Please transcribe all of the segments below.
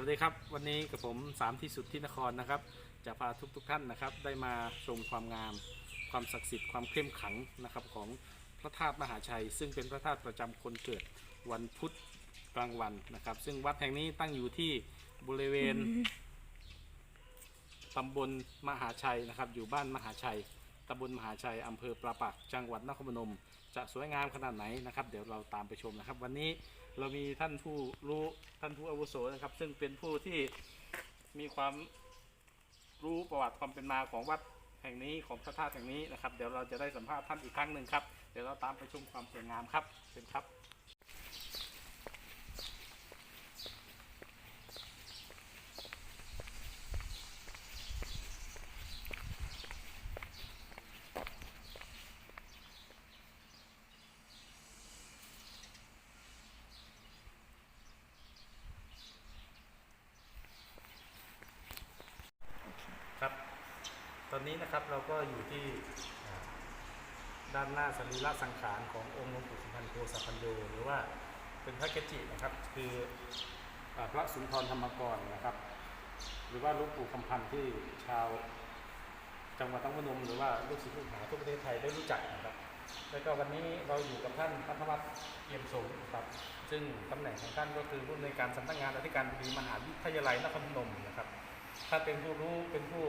วัสดีครับ วันนี้กับผมสามที่สุดที่นครนะครับ จะพาทุกทุกๆท่านนะครับ ได้มาชมความงาม ความศักดิ์สิทธิ์ความเข้มขลังนะครับของพระธาตุมหาชัย ซึ่งเป็นพระธาตุประจำคนเกิดวันพุธกลางวันนะครับ ซึ่งวัดแห่งนี้ตั้งอยู่ที่บริเวณตำบลมหาชัยนะครับ อยู่บ้านมหาชัยตำบลมหาชัยอำเภอปราปักษ์จังหวัดนครพนม จะสวยงามขนาดไหนนะครับ เดี๋ยวเราตามไปชมนะครับ วันนี้ เรามีท่านผู้รู้ท่านผู้อาวุโสนะครับ ซึ่งเป็นผู้ที่มีความรู้ประวัติความเป็นมาของวัดแห่งนี้ของพระธาตุแห่งนี้นะครับ เดี๋ยวเราจะได้สัมภาษณ์ท่านอีกครั้งหนึ่งครับ เดี๋ยวเราตามไปชมความสวยงามครับเชิญครับครับ ตอ นะครับ เราก็อยู่ที่ด้านหน้าสรีระสังขารขององค์หลวงปู่สุพรรณโกสัพพัญโยหรือว่าเป็นพระเกจินะครับ คือพระสุนทรธรรมกรนะครับ หรือว่าลวงปู่คำพันธ์ที่ชาวจังหวัดนครพนมหรือว่าลูกศิษย์ลูกหาทั่วประเทศไทยได้รู้จักนะครับ แล้วก็วันนี้เราอยู่กับท่านพัทวัฒน์เอี่ยมสงนะครับ ซึ่งตำแหน่งของท่านก็คือผู้ในการสำนักงานอธิการบดีมหาวิทยาลัยนครพนมนะครับ ท่านเป็นผู้รู้เป็นผู้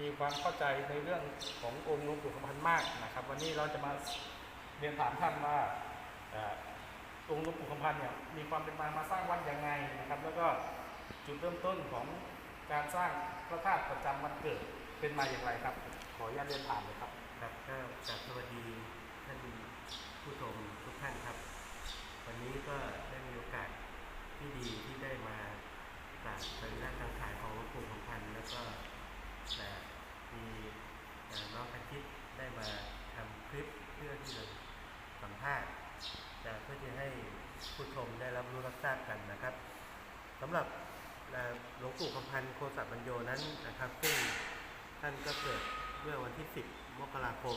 มีความเข้าใจในเรื่องขององค์หลวงปู่คำพันธ์มากนะครับ วันนี้เราจะมาเรียนถามท่านว่าองค์หลวงปู่คำพันธ์เนี่ยมีความเป็นมามาสร้างวัดยังไงนะครับ แล้วก็จุดเริ่มต้นของการสร้างพระธาตุประจำวันเกิดเป็นมาอย่างไรครับ ขออนุญาตเรียนถามเลยครับครับก็กราบสวัสดีท่านผู้ชมทุกท่านครับ วันนี้ก็ได้มีโอกาสที่ดีที่ได้มากราบสรีระสังขารของหลวงปู่ของพันธ์แล้วก็เอ่ มีน้องอาทิตย์ได้มาทำคลิปเพื่อที่จะสัมภาษณ์จะเพื่อที่ให้ผู้ชมได้รับรู้รับทราบกันนะครับสำหรับหลวงปู่คำพันธ์โคสับัญโยนั้นนะครับซึ่งท่านก็เกิดเมื่อวันที่ 10 มกราคม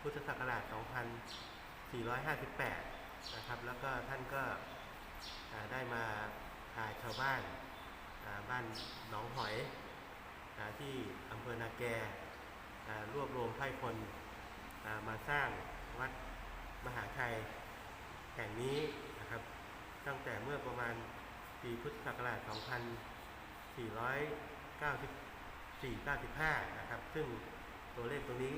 พุทธศักราช 2458 นะครับ แล้วก็ท่านก็ได้มาพาชาวบ้านบ้านหนองหอย ที่อำเภอนาแก่รวบรวมไพร่พลอ่ามาสร้างวัดมหาชัยแห่งนี้นะครับ ตั้งแต่เมื่อประมาณปีพุทธศักราช 2494-95 นะครับ ซึ่งตัวเลขตรงนี้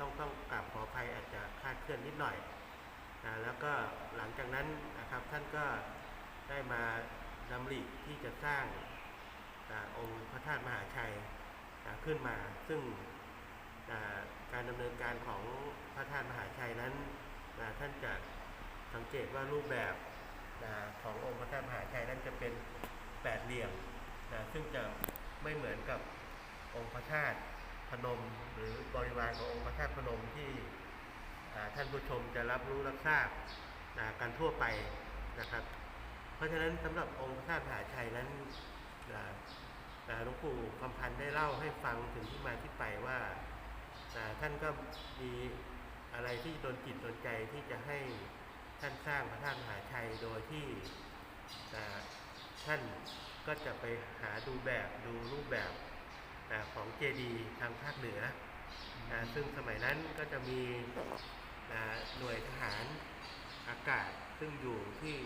ต้องต้องกราบขออภัยอาจจะคลาดเคลื่อนนิดหน่อยอาแล้วก็หลังจากนั้นนะครับท่านก็ได้มาดำริที่จะสร้าง องค์พระธาตุมหาชัยขึ้นมา ซึ่งการดำเนินการของพระธาตุมหาชัยนั้นท่านจะสังเกตว่ารูปแบบขององค์พระธาตุมหาชัยนั้นจะเป็นแปดเหลี่ยมซึ่งจะไม่เหมือนกับองค์พระธาตุพนม หรือบริวารขององค์พระธาตุพนมที่ท่านผู้ชมจะรับรู้รับทราบอ่ากันทั่วไปนะครับ เพราะฉะนั้นสำหรับองค์พระธาตุมหาชัยนั้น หลวงปู่คำพันธ์ได้เล่าให้ฟังถึงที่มาที่ไปว่าท่านก็มีอะไรที่โดนจิตโดนใจที่จะให้ท่านสร้างพระธาตุมหาชัยโดยที่ท่านก็จะไปหาดูแบบดูรูปแบบของเจดีทางภาคเหนือ ซึ่งสมัยนั้นก็จะมีหน่วยทหารอากาศซึ่งอยู่ที่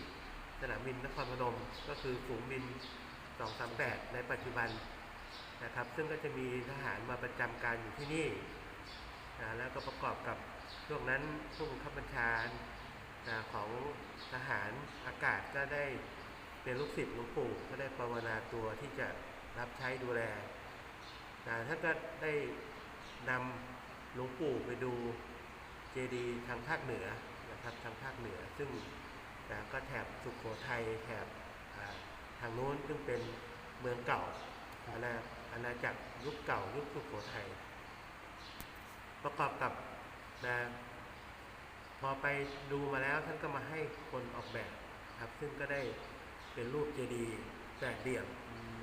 สนามบินนครพนมก็คือฝูงบิน 238 ในปัจจุบันนะครับ ซึ่งก็จะมีทหารมาประจำการอยู่ที่นี่อ่าแล้วก็ประกอบกับช่วงนั้นผู้บังคับบัญชาอ่าของทหารอากาศก็ได้เป็นลูกศิษย์หลวงปู่ก็ได้ภาวนาตัวที่จะรับใช้ดูแลนะท่านก็ได้นำหลวงปู่ไปดูเจดีย์ทางภาคเหนือนะครับทางภาคเหนือ ซึ่งนะก็แถบสุขโขทัยแถบาทางโน้นซึ่งเป็นเมืองเก่าอาณาอาณาจักรยุคเก่ายุคสุขโขทัยประกอบกับนะพอไปดูมาแล้วท่านก็มาให้คนออกแบบครับ ซึ่งก็ได้เป็นรูปเจดีย์แปดเหลี่ยม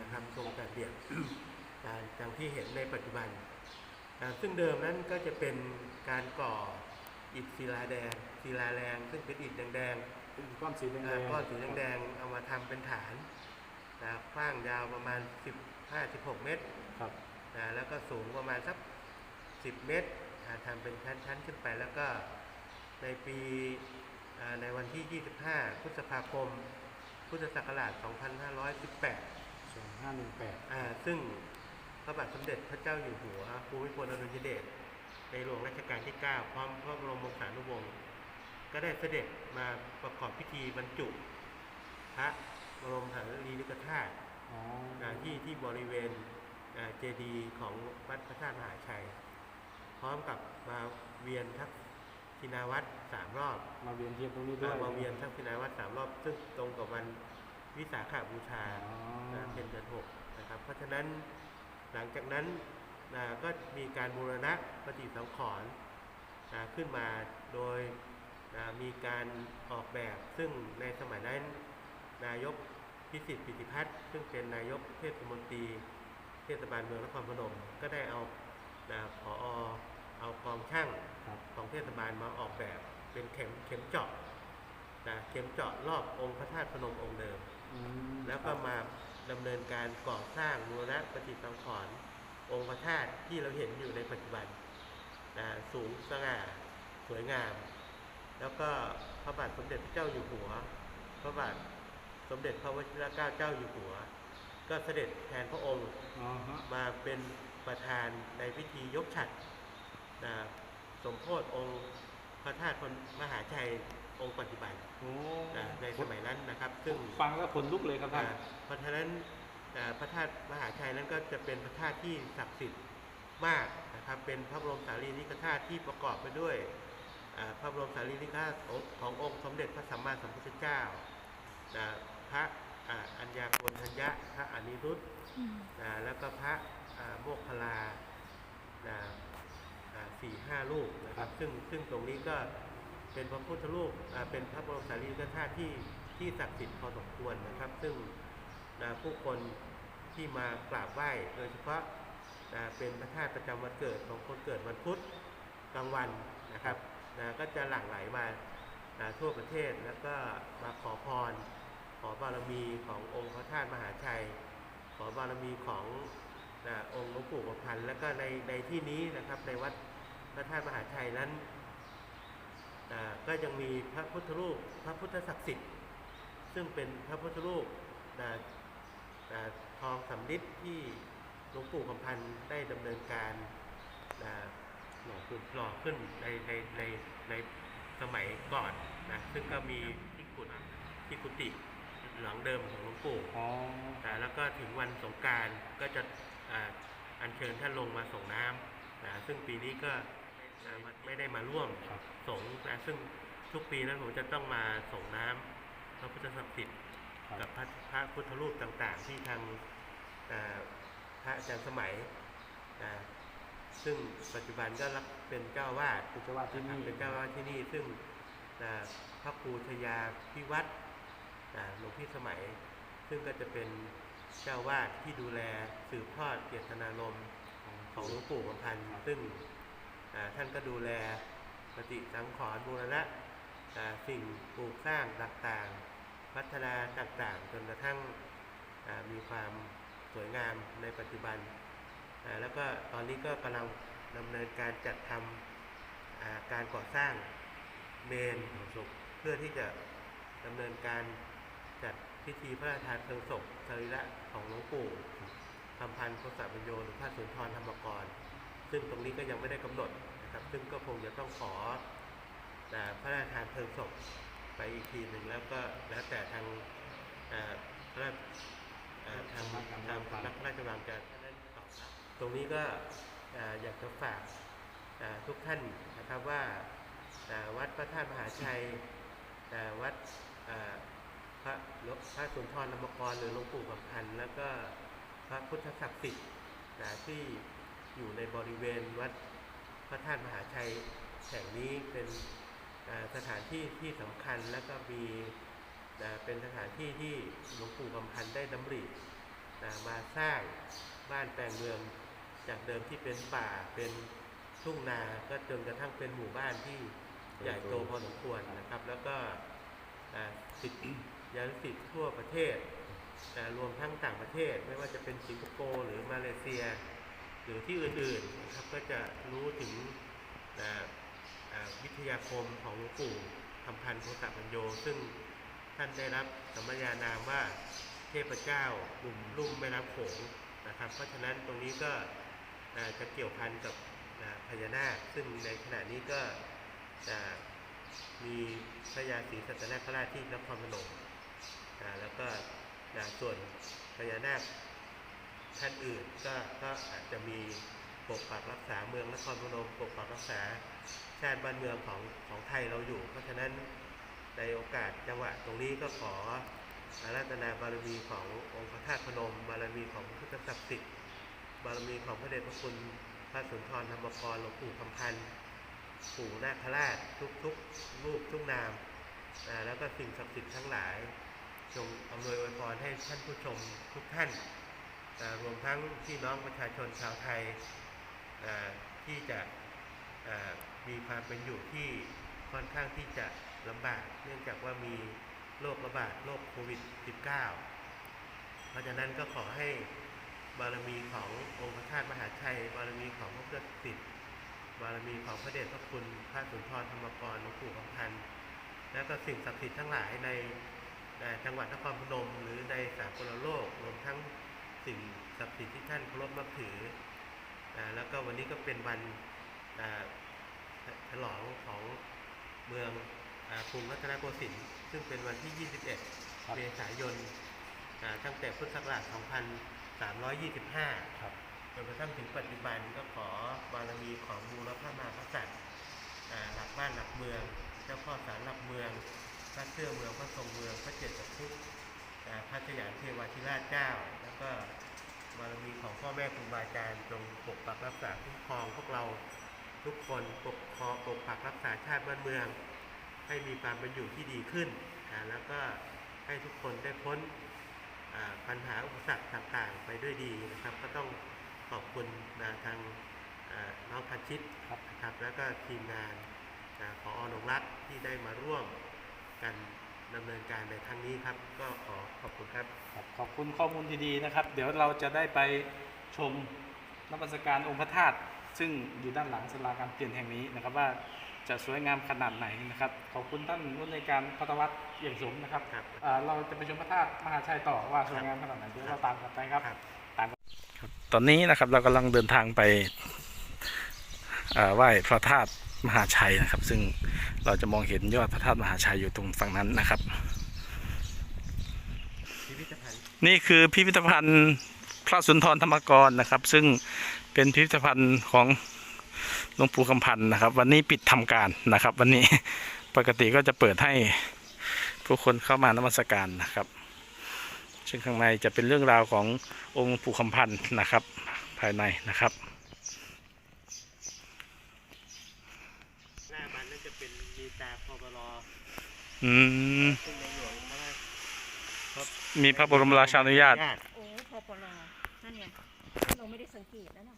นะครับทรงแปดเหลี่ยมอ่าดังที่เห็นในปัจจุบันอ่าซึ่งเดิมนั้นก็จะเป็นการก่ออิฐศิลาแดงศิลาแรง ซึ่งเป็นอิฐแดงเป็นก้อนสีแดๆงอ่าๆก้อนสีแดงๆเอามาทำเป็นฐาน นะกว้างยาวประมาณ 15-16 เมตรครับ นะแล้วก็สูงประมาณสัก 10 เมตรนะทำเป็นชั้นๆขึ้นไปแล้วก็ในปีอ่าในวันที่ 25 พฤษภาคม พุทธศักราช 2518ส่วนห้าหนึ่งแปดอ่าซึ่งพระบาทสมเด็จพระเจ้าอยู่หัวภูมิพลอดุลยเดชในหลวงรัชกาลที่ 9 พร้อมพระบรมวงศานุวงศ์ก็ได้เสด็จมาประกอบพิธีบรรจุ พระ บรมสารีริกธาตุอ๋ออ่าที่ที่บริเวณเจดีย์ของวัดพระธาตุมหาชัย พร้อมกับมาเวียนทักษิณาวัตรสามรอบมาเวียนเทียนตรงนี้ด้วย มาเวียนทักษิณาวัตรสามรอบ ซึ่งตรงกับวันวิสาขบูชาอ๋อ นะเป็นเดือนหกนะครับ เพราะฉะนั้นหลังจากนั้นนะก็มีการบูรณะปฏิสังขรณ์นะขึ้นมาโดยนะมีการออกแบบซึ่งในสมัยนั้น นายก พิสิทธิ์ปิติพัฒน์ซึ่งเป็นนายกเทศมนตรีเทศบาลเมืองนครพนมก็ได้เอานะผอเอากองช่างครับของเทศบาลมาออกแบบเป็นเข็มเข็มเจาะนะเข็มเจาะรอบองค์พระธาตุพนมองค์เดิมอืมแล้วก็มาดำเนินการก่อสร้างบูรณะปฏิสังขรณ์องค์พระธาตุที่เราเห็นอยู่ในปัจจุบันนะสูงสง่าสวยงาม แล้วก็พระบาทสมเด็จพระเจ้าอยู่หัว พระบาท สมเด็จพระวชิรเกล้าเจ้าอยู่หัว ก็เสด็จแทนพระองค์อ๋อฮะมาเป็นประธานในพิธียกฉัตรนะสมโพธิองค์พระธาตุพนมหาชัยองค์ปัจจุบันโอ้นะในสมัยนั้นนะครับ ซึ่งฟังแล้วขนลุกเลยครับท่านอ่าเพราะฉะนั้นอ่าพระธาตุมหาชัยนั้นก็จะเป็นพระธาตุที่ศักดิ์สิทธิ์มากนะครับ เป็นพระบรมสารีริกธาตุที่ประกอบไปด้วยอ่าพระบรมสารีริกธาตุของขององค์สมเด็จพระสัมมาสัมพุทธเจ้า นะพระอ่าอัญญาโกณทัญญะพระอนิรุตนะแล้วก็พระอ่าโมคคลลานะอ่าสี่ห้ารูปนะครับ ซึ่งซึ่งตรงนี้ก็เป็นพระพุทธรูปอ่าเป็นพระบรมสารีริกธาตุที่ที่ศักดิ์สิทธิ์พอสมควรนะครับ ซึ่งนะผู้คนที่มากราบไหว้โดยเฉพาะนะเป็นพระธาตุประจำวันเกิดของคนเกิดวันพุธกลางวันนะครับนะก็จะหลั่งไหลมานะทั่วประเทศแล้วก็มาขอพร ขอบารมีขององค์พระธาตุมหาชัย ขอบารมีของนะองค์หลวงปู่ประพันธ์แล้วก็ในในที่นี้นะครับในวัดพระธาตุมหาชัยนั้นอ่าก็ยังมีพระพุทธรูปพระพุทธศักดิ์สิทธิ์ ซึ่งเป็นพระพุทธรูปนะอ่าทองสำริดที่หลวงปู่คำพันธ์ได้ดำเนินการนะหล่อขึ้นหล่อขึ้นในในในในสมัยก่อนนะซึ่งก็มีที่กุฏที่กุฏิ หลังเดิมของหลวงปู่อ๋ออ่าแล้วก็ถึงวันสงกรารก็จะอ่าอัญเชิญท่านลงมาส่งน้ำนะซึ่งปีนี้ก็อ่าไม่ได้มาร่วมครับ สงฆ์นะซึ่งทุกปีนั้นผมจะต้องมาส่งน้ำพระพุทธศักดิ์สิทธิ์ครับ กับพระพระพุทธรูปต่างๆ ที่ทางอ่าพระอาจารย์สมัยนะซึ่งปัจจุบันก็รับเป็นเจ้าวาด เป็นเจ้าวาดที่นี่ เป็นเจ้าวาดที่นี่ซึ่งนะพระครูชยาพิวัตรนะ หลวงพี่สมัย ซึ่งก็จะเป็นเจ้าวาดที่ดูแลสืบทอดเจตนารมณ์ของหลวงปู่ประพันธ์ซึ่งอ่าท่านก็ดูแลปฏิสังขรณ์บูรณะอ่าสิ่งปลูกสร้างต่างๆ พัฒนาต่างๆ จนกระทั่งอ่ามีความสวยงามในปัจจุบันอ่าแล้วก็ตอนนี้ก็กำลังดำเนินการจัดทำอ่าการก่อสร้างเมนศพเพื่อที่จะดำเนินการจัด พิธีพระราชทานเพลิงศพสรีระของหลวงปู่คำพันธ์โคสาปัญโยหรือพระสุนทรธรรมกร ซึ่งตรงนี้ก็ยังไม่ได้กำหนดนะครับ ซึ่งก็คงจะต้องขออ่พระราชทานเพลิงศพไปอีกทีหนึ่งแล้วก็แล้วแต่ทางพระทางทางสำนักพระราชวังจะได้ตอบรับตรงนี้ก็อยากจะฝากทุกท่านนะครับว่าวัดพระธาตุมหาชัยวัด พระพระสุนทรนมกรหรือหลวงปู่คำพันแล้วก็พระพุทธศักดิ์สิทธิ์นะที่อยู่ในบริเวณวัดพระธาตุมหาชัยแห่งนี้เป็นสถานที่ที่สำคัญแล้วก็มีเป็นสถานที่ที่หลวงปู่คำพันได้ดำริมาสร้างบ้านแปลงเมืองจากเดิมที่เป็นป่าเป็นทุ่งนาก็จนกระทั่งเป็นหมู่บ้านที่ใหญ่โตพอสมควรนะครับ แล้วก็อ่าสิทธิ ยานุสิทธิ์ทั่วประเทศนะรวมทั้งต่างประเทศ ไม่ว่าจะเป็นสิงคโปร์หรือมาเลเซีย หรือที่อื่นๆนะครับก็จะรู้ถึงนะวิทยาคมของหลวงปู่คำพันธ์โคตปัญโย ซึ่งท่านได้รับสมญานามว่าเทพเจ้าลุ่มลุ่มแม่น้ำโขงนะครับ เพราะฉะนั้นตรงนี้ก็จะเกี่ยวพันกับพญานาค ซึ่งในขณะนี้ก็อ่ามีพระยาศรีสัตนคราชที่นครพนม แล้วก็อ่าส่วนพญานาคท่านอื่นก็ก็อาจจะมีปกปักรักษาเมืองนครพนมปกปักรักษาชาติบ้านเมืองของของไทยเราอยู่ เพราะฉะนั้นในโอกาสจังหวะตรงนี้ก็ขออาราธนาบารมีขององค์พระธาตุพนม บารมีของพระพุทธศักดิ์สิทธิ์บารมีของพระเดชพระคุณพระสุนทรธรรมกรหลวงปู่คำพันธ์ปู่นาคราชทุกทุกรูปทุกนามแล้วก็สิ่งศักดิ์สิทธิ์ทั้งหลาย จงอำนวยอวยพรให้ท่านผู้ชมทุกท่านรวมทั้งพี่น้องประชาชนชาวไทยที่จะมีความเป็นอยู่ที่ค่อนข้างที่จะลำบาก เนื่องจากว่ามีโรคระบาดโรคโควิด -19 เพราะฉะนั้นก็ขอให้บารมีขององค์พระธาตุมหาชัย บารมีของพระพุทธสิทธิ์บารมีของพระเดชพระคุณพระสุนทรธรรมกรหลวงปู่คำพันและก็สิ่งศักดิ์สิทธิ์ทั้งหลายใน จังหวัดนครพนม หรือในสากลโลกรวมทั้งสิ่งศักดิ์สิทธิ์ที่ท่านเคารพนับถืออ่าแล้วก็วันนี้ก็เป็นวันอ่าฉลองของเมืองอ่ากรุงรัตนโกสินทร์ซึ่งเป็นวันที่ 21 เมษายนอ่าตั้งแต่พุทธศักราช 2325ครับจนกระทั่งถึงปัจจุบันก็ขอบารมีของบูรพระมหากษัตริย์อ่าหลักบ้านหลักเมือง เจ้าพ่อสารหลักเมือง พระเชื่อเมืองพระทรงเมืองพระเจ็ดสัพพุทธพระสยามเทวาธิราชเจ้า แล้วก็บารมีของพ่อแม่ครูบาอาจารย์จงปกปักรักษาคุ้มครองพวกเราทุกคนปกครองปกปักรักษาชาติบ้านเมือง ให้มีความเป็นอยู่ที่ดีขึ้น แล้วก็ให้ทุกคนได้พ้นปัญหาอุปสรรคต่างๆ ไปด้วยดีนะครับ ก็ต้องขอบคุณนะทางน้องพันชิตครับครับแล้วก็ทีมงานอ่าขออนงรักษ์ที่ได้มาร่วม กันดำเนินการในครั้งนี้ครับ ก็ขอขอบคุณครับครับ ขอบคุณข้อมูลดีๆนะครับ เดี๋ยวเราจะได้ไปชมนมัสการองค์พระธาตุซึ่งอยู่ด้านหลังศาลาการเปลี่ยนแห่งนี้นะครับว่าจะสวยงามขนาดไหนนะครับ ขอบคุณท่านผู้ในวยการพัทวัฒน์เอี่ยมสมนะครับครับอ่าเราจะไปชมพระธาตุมหาชัยต่อว่าสวยงามขนาดไหนเดี๋ยวเราตามกันไปครับครับตามกันครับตอนนี้นะครับเรากำลังเดินทางไปอ่าไหว้พระธาตุ มหาชัยนะครับ ซึ่งเราจะมองเห็นยอดพระธาตุมหาชัยอยู่ตรงฝั่งนั้นนะครับ นี่คือพิพิธภัณฑ์พระสุนทรธรรมกรนะครับ ซึ่งเป็นพิพิธภัณฑ์ของหลวงปู่คำพันธ์นะครับ วันนี้ปิดทำการนะครับ วันนี้ปกติก็จะเปิดให้ผู้คนเข้ามานมัสการนะครับ ซึ่งข้างในจะเป็นเรื่องราวขององค์ปู่คำพันธ์นะครับ ภายในนะครับ หน้ามันนั่นจะเป็นมีตาพบลอืมซึ่งในหลวงพระราชมีพระบรมราชานุญาตโอ้พอปลอนั่นไงเราไม่ได้สังเกตแล้วนะ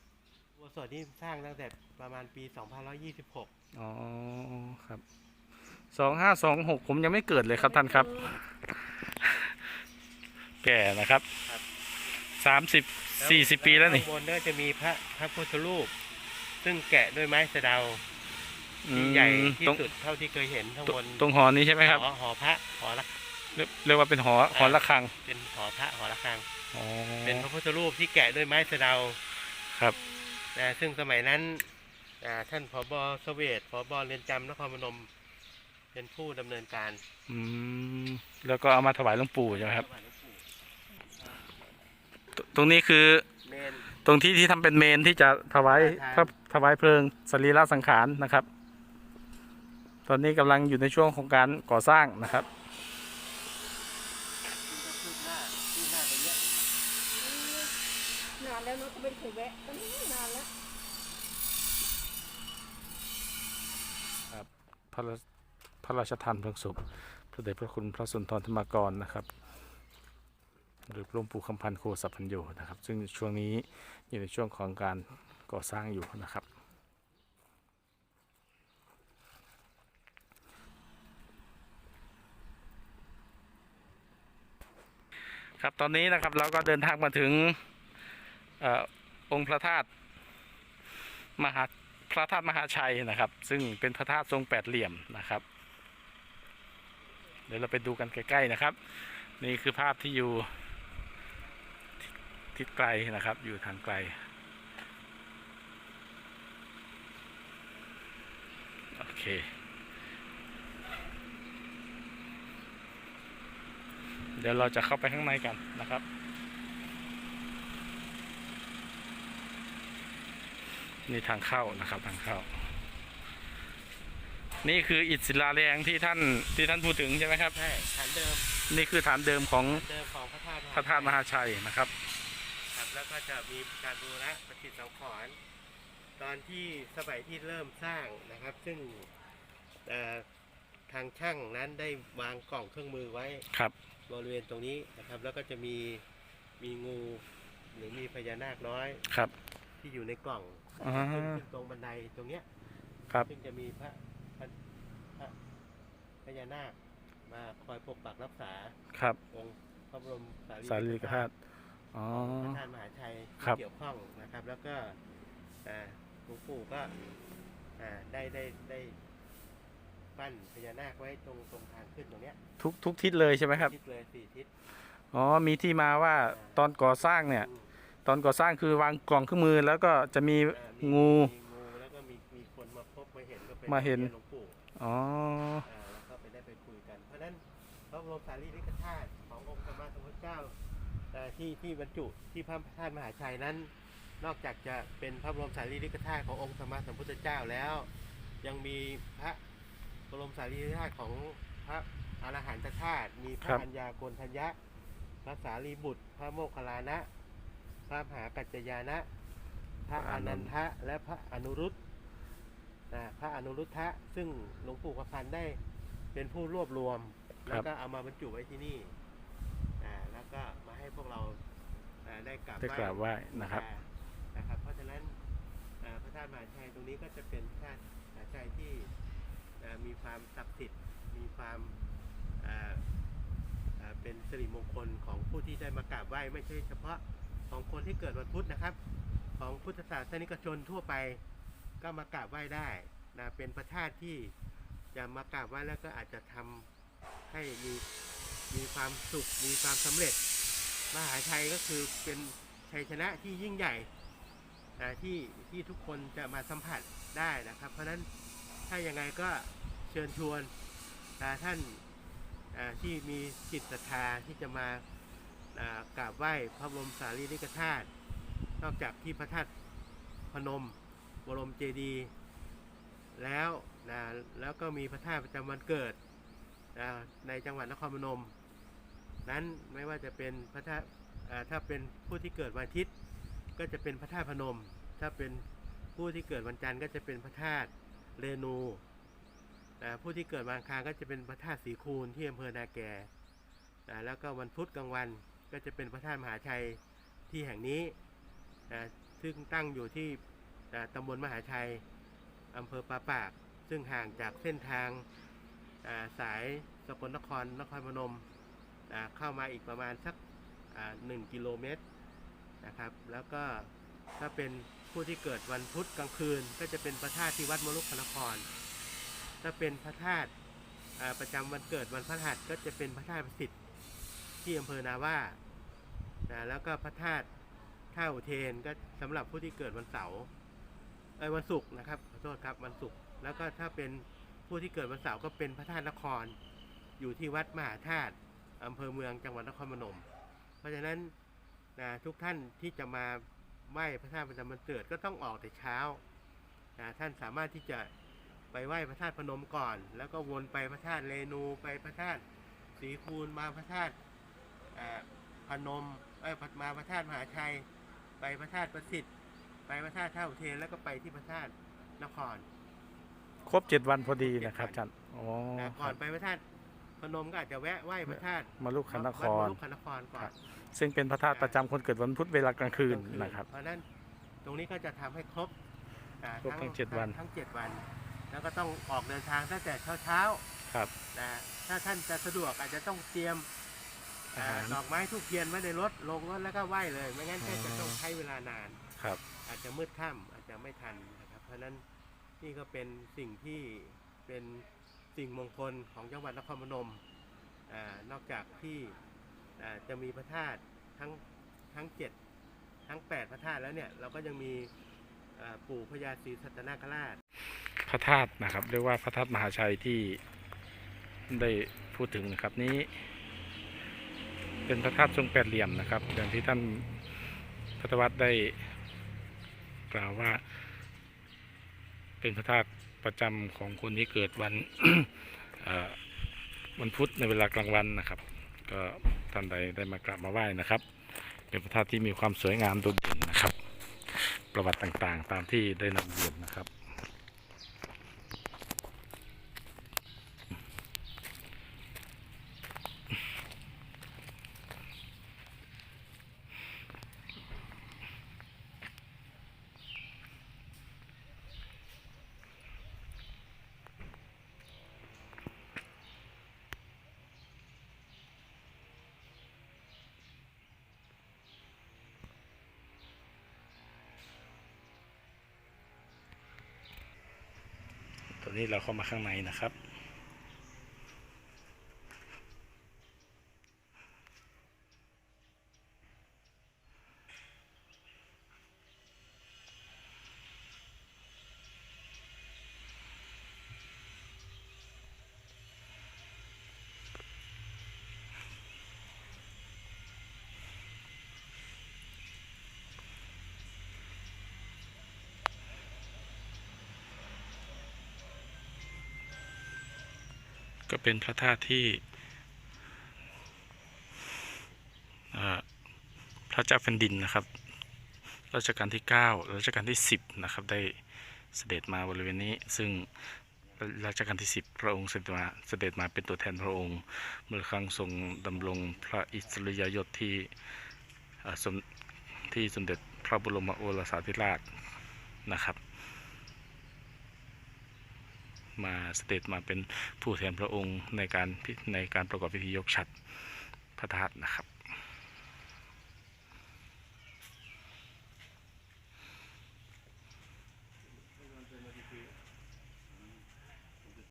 อุโบสถนี่สร้างตั้งแต่ประมาณปี 2526 อ๋อครับสองห้าสองหกผมยังไม่เกิดเลยครับท่านครับ แก่นะครับครับ สามสิบสี่สิบปีแล้วนี่ข้างบนก็จะมีพระพระพุทธรูป ซึ่งแกะด้วยไม้สะเดาอื ที่มใหญ่ที่ตรงสุดเท่าที่เคยเห็นข้างตรงบนตรงหอนี้ใช่ไหมครับหอหอพระหอละเรียกเรียกว่าเป็นหอหอระฆัง เป็นหอพระหอระฆังอ๋อเป็นพระพุทธรูปที่แกะด้วยไม้สะเดาครับนะซึ่งสมัยนั้นอ่าท่านผบสเวตผบเรือนจำนครพนม เป็นผู้ดำเนินการ อืมแล้วก็เอามาถวายหลวงปู่ใช่ไหมครับตตรงนี้คือเมนตรงที่ที่ทำเป็นเมนที่จะถวายใช่พระถวายเพลิงสรีระสังขารนะครับ ตอนนี้กำลังอยู่ในช่วงของการก่อสร้างนะครับนานแล้วเนอะก็ไม่ได้เคยแวะตั้นานแล้วพระราพระราชทานเพลิงศพพระเดชพระคุณพระสุนทรธรรมกรนะครับ หรือหลวงปู่คำพันธ์โคสัพพัญโยนะครับ ซึ่งช่วงนี้อยู่ในช่วงของการก่อสร้างอยู่นะครับ ครับตอนนี้นะครับเราก็เดินทางมาถึงอองค์พระธาตุมหาพระธาตุมหาชัยนะครับ ซึ่งเป็นพระธาตุทรงแปดเหลี่ยมนะครับ เดี๋ยวเราไปดูกันใกล้ๆนะครับ นี่คือภาพที่อยู่ทิศไกลนะครับ อยู่ทางไกลโอเค เดี๋ยวเราจะเข้าไปข้างในกันนะครับ นี่ทางเข้านะครับทางเข้า นี่คืออิฐศิลาแรงที่ท่านที่ท่านพูดถึงใช่ไหมครับใช่ฐานเดิมนี่คือฐานเดิมของฐานเดิมของพระธาตุพระธาตุมหาชัยนะครับครับ แล้วก็จะมีการบูรณะปฏิสังขรณ์ตอนที่สมัยที่เริ่มสร้างนะครับ ซึ่งเอ่อทางช่างนั้นได้วางกล่องเครื่องมือไว้ครับ บริเวณตรงนี้นะครับ แล้วก็จะมีมีงูหรือมีพญานาคน้อย ครับ ที่อยู่ในกล่องอ่า ซึ่งซึ่งตรงบันไดตรงเนี้ยครับ ซึ่งจะมีพระพระพระพญานาคมาคอยปกปักรักษาครับองค์พระบรมสารีสารีริกธาตุอ๋อพระธาตุมหาชัยครัที่บ เกี่ยวข้องนะครับ แล้วก็อ่าหลวงปู่ก็อ่าได้ได้ได้ ปั้นพญานาคไว้ตรงตรงทางขึ้นตรงเนี้ยทุกทุกทิศเลยใช่ไหมครับ ทิศเลยสี่ทิศอ๋อ มีที่มาว่าตอนก่อสร้างเนี่ยอืมตอนก่อสร้างคือวางกล่องเครื่องมือแล้วก็จะมีอ่ามีงู มีงูแล้วก็มีมีคนมาพบมาเห็นก็เป็นมาเห็นทะบียหลวงปู่อ๋อ อ่าแล้วก็ไปได้ไปคุยกัน เพราะฉะนั้นพระบรมสารีริกธาตุขององค์สมมาสัมพุทธเจ้าอ่าที่ที่บรรจุที่พระธาตุมหาชัยนั้น นอกจากจะเป็นพระบรมสารีริกธาตุขององค์สมมาสัมพุทธเจ้าแล้ว ยังมีพระบ รมสารีริกธาตุของพระอรหันตธาตุมีพครัระบอัญญาโกณทัญญะพระสารีบุตร พระโมคคัลลานะพระมหากัจจยานะ พระอนันทะและพระอนุรุตนะพระอนุรุทธะซึ่งหลวงปู่ประพันธ์ได้เป็นผู้รวบรวมแล้วก็เอามาบรรจุไว้ที่นี่อ่าแล้วก็มาให้พวกเราอ่าได้กราบได้กราบไหว้นะครับบูชานะครับ เพราะฉะนั้นอ่าพระธาตุมหาชัยตรงนี้ก็จะเป็นพระธาตุมหาชัยที่อ่า มีความศักดิ์สิทธิ์ มีความเป็นสิริมงคลของผู้ที่ได้มากราบไหว้ไม่ใช่เฉพาะของคนที่เกิดวันพุธนะครับ ของพุทธศาสนิกชนทั่วไปก็มากราบไหว้ได้นะเป็นพระธาตุที่จะมากราบไหว้แล้วก็อาจจะทำให้มีมีความสุขมีความสำเร็จ มหาชัยก็คือเป็นชัยชนะที่ยิ่งใหญ่นะที่ที่ทุกคนจะมาสัมผัสได้นะครับ เพราะฉะนั้น ถ้ายังไงก็เชิญชวนท่านที่มีจิตศรัทธาที่จะมากราบไหว้พระบรมสารีริกธาตุนอกจากที่พระธาตุพนม บรมเจดีย์แล้วนะแล้วก็มีพระธาตุประจำวันเกิดนะในจังหวัดนครพนม นั้นไม่ว่าจะเป็นพระธาตุถ้าเป็นผู้ที่เกิดวันอาทิตย์ก็จะเป็นพระธาตุพนม ถ้าเป็นผู้ที่เกิดวันจันทร์ก็จะเป็นพระธาตุ เรนูนะผู้ที่เกิดวันอังคารก็จะเป็นพระธาตุศรีคูนที่อำเภอนาแกนะแล้วก็วันพุธกลางวันก็จะเป็นพระธาตุมหาชัยที่แห่งนี้นะซึ่งตั้งอยู่ที่อ่าตำบลมหาชัยอำเภอปาปาก ซึ่งห่างจากเส้นทางอ่าสายสกลนครนครพนมอ่าเข้ามาอีกประมาณสักหนึ่งกิโลเมตรนะครับ แล้วก็ถ้าเป็น ผู้ที่เกิดวันพุธกลางคืน ก็จะเป็นพระธาตุที่วัดมรุกขนคร ถ้าเป็นพระธาตุประจำวันเกิดวันพระหัสก็จะเป็นพระธาตุประสิทธิ์ที่อำเภอนาว่านะแล้วก็พระธาตุท่าอุเทนก็สำหรับผู้ที่เกิดวันเสาร์เอ้วันศุกร์นะครับขอโทษครับวันศุกร์แล้วก็ถ้าเป็นผู้ที่เกิดวันเสาร์ก็เป็นพระธาตุนคร อยู่ที่วัดมหาธาตุอำเภอเมืองจังหวัดนครพนม เพราะฉะนั้นนะทุกท่านที่จะมา ไหว้พระธาตุประจำวันเกิดก็ต้องออกแต่เช้านะท่านสามารถที่จะไปไหว้พระธาตุพนมก่อน แล้วก็วนไปพระธาตุเรนูไปพระธาตุศรีคูณมาพระธาตุอ่าพนมเอ้ยมาพระธาตุมหาชัย ไปพระธาตุประสิทธิ์ ไปพระธาตุท่าอุเทนแล้วก็ไปที่พระธาตุนคร ครบเจ็ดวันพอดีนะครับอาจารย์อ๋อนะคก่อรันบไปพระธาตุพนมก็อาจจะแวะไหว้พระธาตุมาลุกขนควัดรมรุกขนครก่อครันบ ซึ่งเป็นพระธาตุประจำคนเกิดวันพุธเวลากลางคืนกลางนะครับ เพราะฉะนั้นตรงนี้ก็จะทำให้ครบอ่าครบทั้งเจ็ดวัน ทั้งเจ็ดวัน แล้วก็ต้องออกเดินทางตั้งแต่เช้าเช้าครับ ๆนะถ้าท่านจะสะดวกอาจจะต้องเตรียมอาหาร ดอกไม้ทุกเทียนไม่ได้ลดลงรถแล้วก็ไหว้เลย ไม่งั้นแกจะต้องใช้เวลานาน ครับ อาจจะมืดค่ำอาจจะไม่ทันนะครับ เพราะฉะนั้นนี่ก็เป็นสิ่งที่เป็นสิ่งมงคลของจังหวัดนครพนมอานอกจากที่ อ่าจะมีพระธาตุทั้งทั้งเจ็ดทั้งแปดพระธาตุแล้วเนี่ยเราก็ยังมีอ่าปู่พญาศรีสัตนคราช พระธาตุนะครับเรียกว่าพระธาตุมหาชัยที่ได้พูดถึงนะครับนี้ เป็นพระธาตุทรงแปดเหลี่ยมนะครับอย่างที่ท่านพัทวัตรได้กล่าวว่า เป็นพระธาตุประจำของคนที่เกิดวัน วันพุธในเวลากลางวันนะครับ ก็ ท่านใดได้มากราบมาไหว้นะครับ เป็นพระธาตุที่มีความสวยงามโดดเด่นนะครับ ประวัติต่างๆ ตามที่ได้นำเรียนนะครับ นี้เราเข้ามาข้างในนะครับ เป็นพระธาตุที่พระเจ้าแผ่นดินนะครับรัชกาลที่ 9 รัชกาลที่ 10 นะครับ ได้เสด็จมาบริเวณนี้ ซึ่งรัชกาลที่ 10 พระองค์เสด็จมาเสด็จมาเป็นตัวแทนพระองค์ เมื่อครั้งทรงดำรงพระอิสริยยศที่ที่สมเด็จพระบรมโอรสาธิราชนะครับ มาเสด็จมาเป็นผู้แทนพระองค์ในการในการประกอบพิธียกฉัดพระธาตุนะครับ